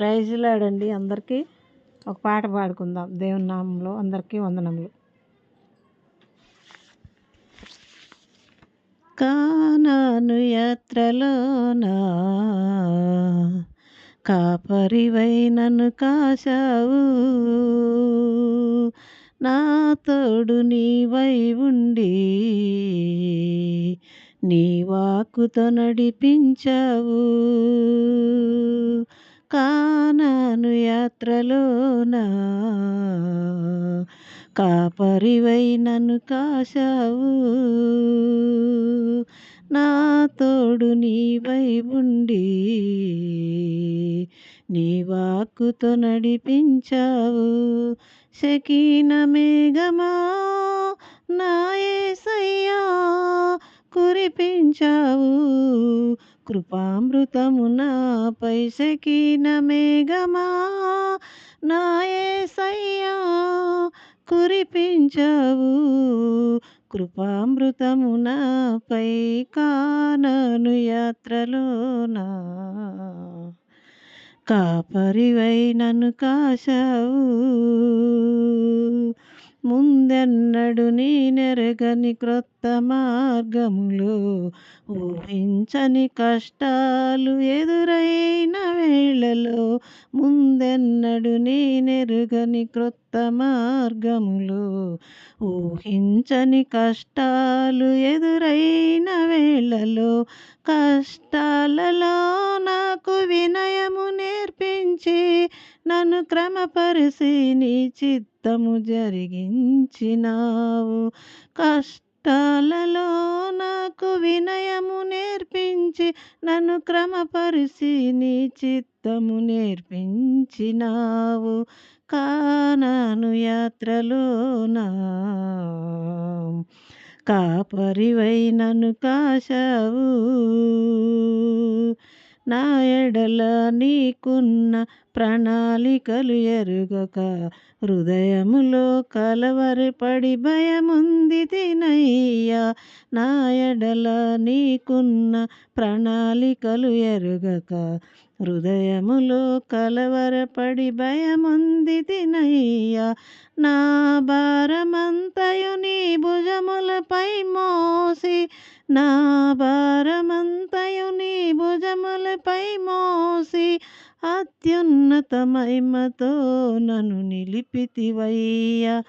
ప్రైజ్లాడండి అందరికీ. ఒక పాట పాడుకుందాం. దేవుని నామంలో అందరికీ వందనములు. కానాను యాత్రలోనా కాపరివై నన్ను కాశావు. నా తోడు నీవై ఉండి నీ వాకుతో నడిపించావు. యాత్రలోనా? కాపరివై నన్ను కాశావు. నా తోడు నీవై ఉండి నీ వాక్కుతో నడిపించావు. శకీన మేఘమా నాయసయ్యా కురిపించావు. కృపామృతము నాపై శకీన మేఘమా నాయసయ్యా కురిపించవు. కృపామృతము నాపై కానను యాత్రలోనా? కాపరివై నన్ను కాశావు. ముందెన్నడు నేనెరగని క్రొత్త మార్గములు ఊహించని కష్టాలు ఎదురైన వేళలో ముందెన్నడు నేనెరుగని క్రొత్త మార్గములు ఊహించని కష్టాలు ఎదురైన వేళలో కష్టాలలో నాకు వినయము నేర్పించి క్రమపరిసి నీ చిత్తము జరిగించినావు. కష్టాలలో నాకు వినయము నేర్పించి నన్ను క్రమపరిసి నీ చిత్తము నేర్పించినావు. కానాను యాత్రలోనా కాపరివై నన్ను కాశావు. నా ఎడల నీకున్న ప్రణాళికలు ఎరుగక హృదయములో కలవరపడి భయముంది తినయ్యా. నా ఎడల నీకున్న ప్రణాళికలు ఎరుగక హృదయములో కలవరపడి భయముంది తినయ్యా. నా భారమంతయు నీ భుజములపై మో నా భారమంతయు నీ భుజములపై మోసి అత్యున్నత మహిమతో నన్ను నిలిపితివయ్యా.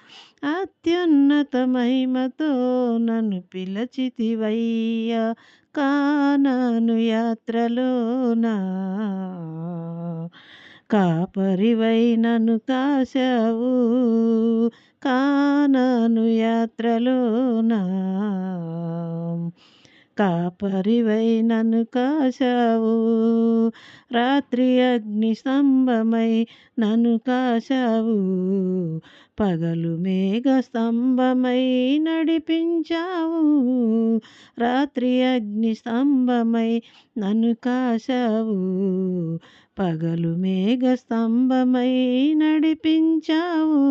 అత్యున్నత మహిమతో నన్ను పిలచితివయ్యా. కానాను యాత్రలోనా కాపరివై నన్ను కాశావు. కానాను యాత్రలోనా కాపరివై నన్ను కాశావు. రాత్రి అగ్ని స్తంభమై నన్ను కాశావు. పగలు మేఘ స్తంభమై నడిపించావు. రాత్రి అగ్ని స్తంభమై నన్ను కాశావు. పగలు మేఘ స్తంభమై నడిపించావు.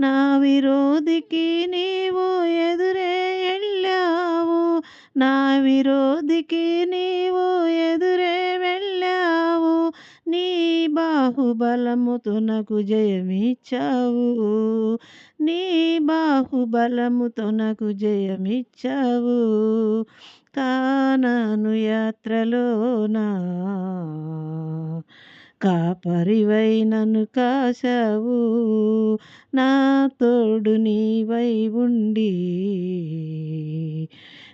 నా విరోధికి నీవు ఎదురే వెళ్ళావు. నా విరోధికి నీవు ఎదురే వెళ్ళావు. నీ బాహుబలముతో నాకు జయమిచ్చావు. నీ బాహుబలముతో నాకు జయమిచ్చావు. కానాను యాత్రలోనా కాపరివై నన్ను కాశావు. నా తోడు నీవై ఉండి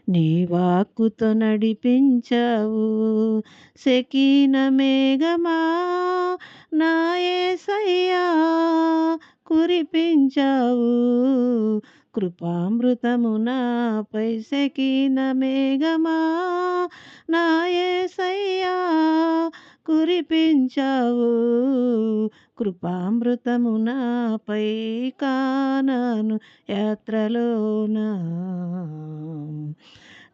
నీ వాక్కుతో నడిపించావు. సెకీన మేఘమా నాయసయ్యా కురిపించావు. కృపామృతము నాపై సెకీన మేఘమా నాయసయ్యా కురిపించావు. కృపామృతము నాపై కానాను యాత్రలోన.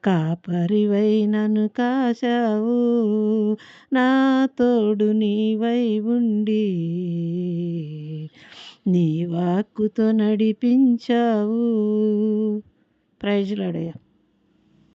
కాపరివై నన్ను కాశావు నా తోడు నీవై ఉండి. నీ వాక్కుతో నడిపించావు. ప్రైజ్లాడయ్యా